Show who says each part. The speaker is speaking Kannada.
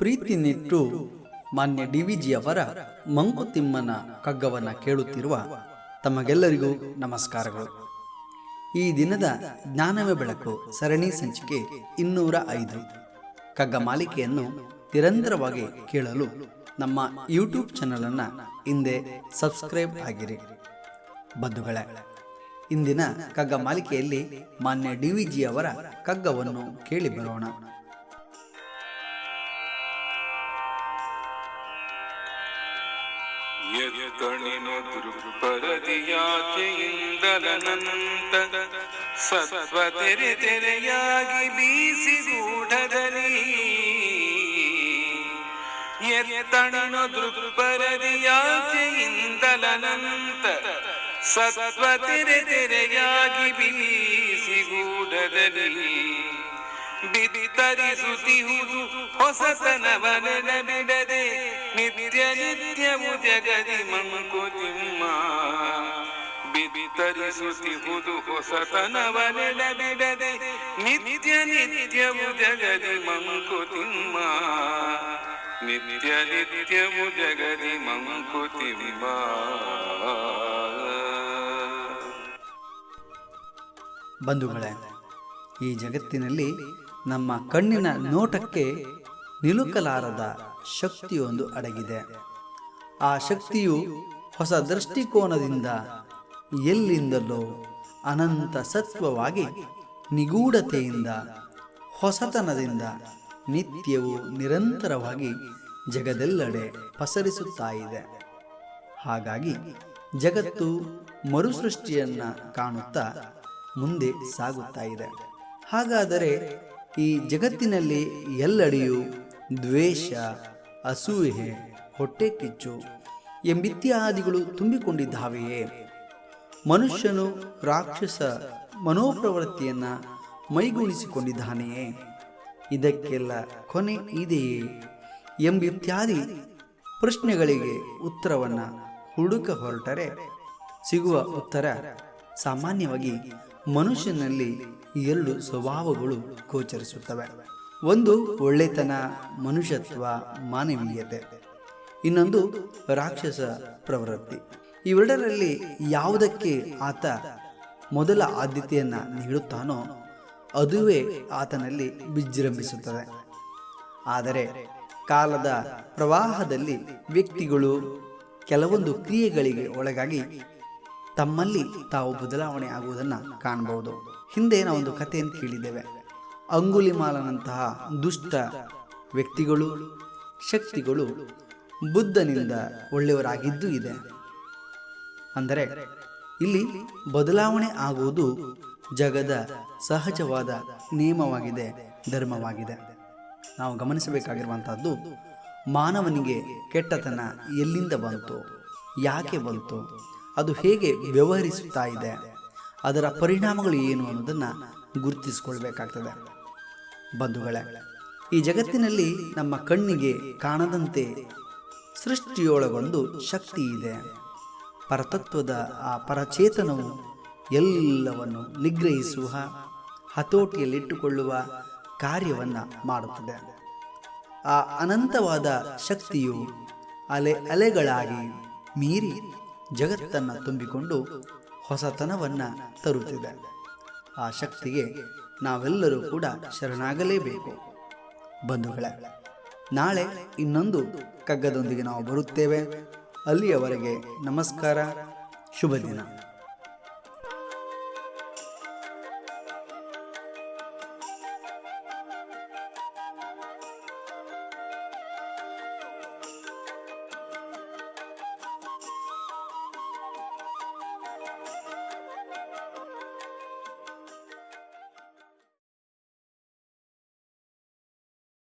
Speaker 1: ಪ್ರೀತಿ ನಿಟ್ಟು ಮಾನ್ಯ ಡಿ ವಿ ಜಿಯವರ ಮಂಕುತಿಮ್ಮನ ಕಗ್ಗವನ್ನು ಕೇಳುತ್ತಿರುವ ತಮಗೆಲ್ಲರಿಗೂ ನಮಸ್ಕಾರಗಳು. ಈ ದಿನದ ಜ್ಞಾನವೇ ಬೆಳಕು ಸರಣಿ ಸಂಚಿಕೆ ಇನ್ನೂರ ಐದು. ಕಗ್ಗ ಮಾಲಿಕೆಯನ್ನು ನಿರಂತರವಾಗಿ ಕೇಳಲು ನಮ್ಮ ಯೂಟ್ಯೂಬ್ ಚಾನಲನ್ನು ಹಿಂದೆ ಸಬ್ಸ್ಕ್ರೈಬ್ ಆಗಿರಿ. ಬಂಧುಗಳೇ, ಇಂದಿನ ಕಗ್ಗ ಮಾಲಿಕೆಯಲ್ಲಿ ಮಾನ್ಯ ಡಿ ವಿ ಜಿಯವರ ಕಗ್ಗವನ್ನು ಕೇಳಿ ಬರೋಣ.
Speaker 2: ಯತ್ಕಣಿನು ದುರ್ಬರದಿಯಾಚೆಯಿಂದಲನಂತ ಸತ್ವ ತೆರೆ ತೆರೆಯಾಗಿ ಬೀಸಿಗೂಢದಲ್ಲಿ ಎತ್ತಣಿನು ದುರ್ಬರದಿಯಾಚೆಯಿಂದಲನಂತ ಸತ್ವ ತೆರೆ ತೆರೆಯಾಗಿ ಬೀಸಿಗೂಢದಲ್ಲಿ ಬಿತ್ತರಿಸುತ್ತಿಹುದು ಹೊಸತನವನೆನ ಬಿಡದೆ. ನಿತ್ಯ ನಿತ್ಯವು ಜಗದಿ ಮಂಕುತಿಮ್ಮ ಬಿತ್ತರಿಸುತ್ತಿಹುದು ಹೊಸತನವನೆನ ಬಿಡದೆ ನಿತ್ಯ ನಿತ್ಯವು ಜಗದಿ ಮಂಕುತಿಮ್ಮ ನಿತ್ಯ ನಿತ್ಯವು ಜಗದಿ ಮಂಕುತಿಮ್ಮ
Speaker 1: ಬಂಧುಗಳೇ, ಈ ಜಗತ್ತಿನಲ್ಲಿ ನಮ್ಮ ಕಣ್ಣಿನ ನೋಟಕ್ಕೆ ನಿಲುಕಲಾರದ ಶಕ್ತಿಯೊಂದು ಅಡಗಿದೆ. ಆ ಶಕ್ತಿಯು ಹೊಸ ದೃಷ್ಟಿಕೋನದಿಂದ ಎಲ್ಲಿಂದಲೋ ಅನಂತ ಸತ್ವವಾಗಿ ನಿಗೂಢತೆಯಿಂದ, ಹೊಸತನದಿಂದ ನಿತ್ಯವು ನಿರಂತರವಾಗಿ ಜಗದೆಲ್ಲೆಡೆ ಪಸರಿಸುತ್ತಾ ಇದೆ. ಹಾಗಾಗಿ ಜಗತ್ತು ಮರುಸೃಷ್ಟಿಯನ್ನು ಕಾಣುತ್ತಾ ಮುಂದೆ ಸಾಗುತ್ತಾ ಇದೆ. ಹಾಗಾದರೆ ಈ ಜಗತ್ತಿನಲ್ಲಿ ಎಲ್ಲೆಡೆಯೂ ದ್ವೇಷ ಅಸೂಯೆ, ಹೊಟ್ಟೆ ಕಿಚ್ಚು ಎಂಬಿತ್ಯಾದಿಗಳು ತುಂಬಿಕೊಂಡಿದ್ದಾವೆಯೇ? ಮನುಷ್ಯನು ರಾಕ್ಷಸ ಮನೋಪ್ರವೃತ್ತಿಯನ್ನು ಮೈಗೂಡಿಸಿಕೊಂಡಿದ್ದಾನೆಯೇ? ಇದಕ್ಕೆಲ್ಲ ಕೊನೆ ಇದೆಯೇ? ಎಂಬಿತ್ಯಾದಿ ಪ್ರಶ್ನೆಗಳಿಗೆ ಉತ್ತರವನ್ನು ಹುಡುಕ ಹೊರಟರೆ. ಸಿಗುವ ಉತ್ತರ, ಸಾಮಾನ್ಯವಾಗಿ ಮನುಷ್ಯನಲ್ಲಿ ಎರಡು ಸ್ವಭಾವಗಳು ಗೋಚರಿಸುತ್ತವೆ. ಒಂದು ಒಳ್ಳೆತನ ಮನುಷ್ಯತ್ವ ಮಾನವೀಯತೆ. ಇನ್ನೊಂದು ರಾಕ್ಷಸ ಪ್ರವೃತ್ತಿ. ಇವೆರಡರಲ್ಲಿ ಯಾವುದಕ್ಕೆ ಆತ ಮೊದಲ ಆದ್ಯತೆಯನ್ನು ನೀಡುತ್ತಾನೋ ಅದುವೇ ಆತನಲ್ಲಿ ವಿಜೃಂಭಿಸುತ್ತದೆ ಆದರೆ ಕಾಲದ ಪ್ರವಾಹದಲ್ಲಿ ವ್ಯಕ್ತಿಗಳು ಕೆಲವೊಂದು ಕ್ರಿಯೆಗಳಿಗೆ ಒಳಗಾಗಿ ತಮ್ಮಲ್ಲಿ ತಾವು ಬದಲಾವಣೆ ಆಗುವುದನ್ನು ಕಾಣಬಹುದು. ಹಿಂದೆ ನಾವೊಂದು ಕಥೆಯನ್ನು ಕೇಳಿದ್ದೇವೆ. ಅಂಗುಲಿಮಾಲನಂತಹ ದುಷ್ಟ ವ್ಯಕ್ತಿಗಳು, ಶಕ್ತಿಗಳು ಬುದ್ಧನಿಂದ ಒಳ್ಳೆಯವರಾಗಿದ್ದು ಇದೆ. ಅಂದರೆ ಇಲ್ಲಿ ಬದಲಾವಣೆ ಆಗುವುದು ಜಗದ ಸಹಜವಾದ ನಿಯಮವಾಗಿದೆ, ಧರ್ಮವಾಗಿದೆ. ನಾವು ಗಮನಿಸಬೇಕಾಗಿರುವಂತಹದ್ದು, ಮಾನವನಿಗೆ ಕೆಟ್ಟತನ ಎಲ್ಲಿಂದ ಬಂತು, ಯಾಕೆ ಬಂತು, ಅದು ಹೇಗೆ ವ್ಯವಹರಿಸುತ್ತಾ ಇದೆ, ಅದರ ಪರಿಣಾಮಗಳು ಏನು ಅನ್ನೋದನ್ನು ಗುರುತಿಸಿಕೊಳ್ಬೇಕಾಗ್ತದೆ. ಬಂಧುಗಳೇ, ಈ ಜಗತ್ತಿನಲ್ಲಿ ನಮ್ಮ ಕಣ್ಣಿಗೆ ಕಾಣದಂತೆ ಸೃಷ್ಟಿಯೊಳಗೊಂದು ಶಕ್ತಿ ಇದೆ. ಪರತತ್ವದ ಆ ಪರಚೇತನವು ಎಲ್ಲವನ್ನು ನಿಗ್ರಹಿಸುವ, ಹತೋಟಿಯಲ್ಲಿಟ್ಟುಕೊಳ್ಳುವ ಕಾರ್ಯವನ್ನು ಮಾಡುತ್ತದೆ. ಆ ಅನಂತವಾದ ಶಕ್ತಿಯು ಅಲೆ ಅಲೆಗಳಾಗಿ ಮೀರಿ ಜಗತ್ತನ್ನು ತುಂಬಿಕೊಂಡು ಹೊಸತನವನ್ನು ತರುತ್ತಿದೆ. ಆ ಶಕ್ತಿಗೆ ನಾವೆಲ್ಲರೂ ಕೂಡ ಶರಣಾಗಲೇಬೇಕು. ಬಂಧುಗಳೇ ನಾಳೆ ಇನ್ನೊಂದು ಕಗ್ಗದೊಂದಿಗೆ ನಾವು ಬರುತ್ತೇವೆ. ಅಲ್ಲಿಯವರೆಗೆ ನಮಸ್ಕಾರ ಶುಭ ದಿನ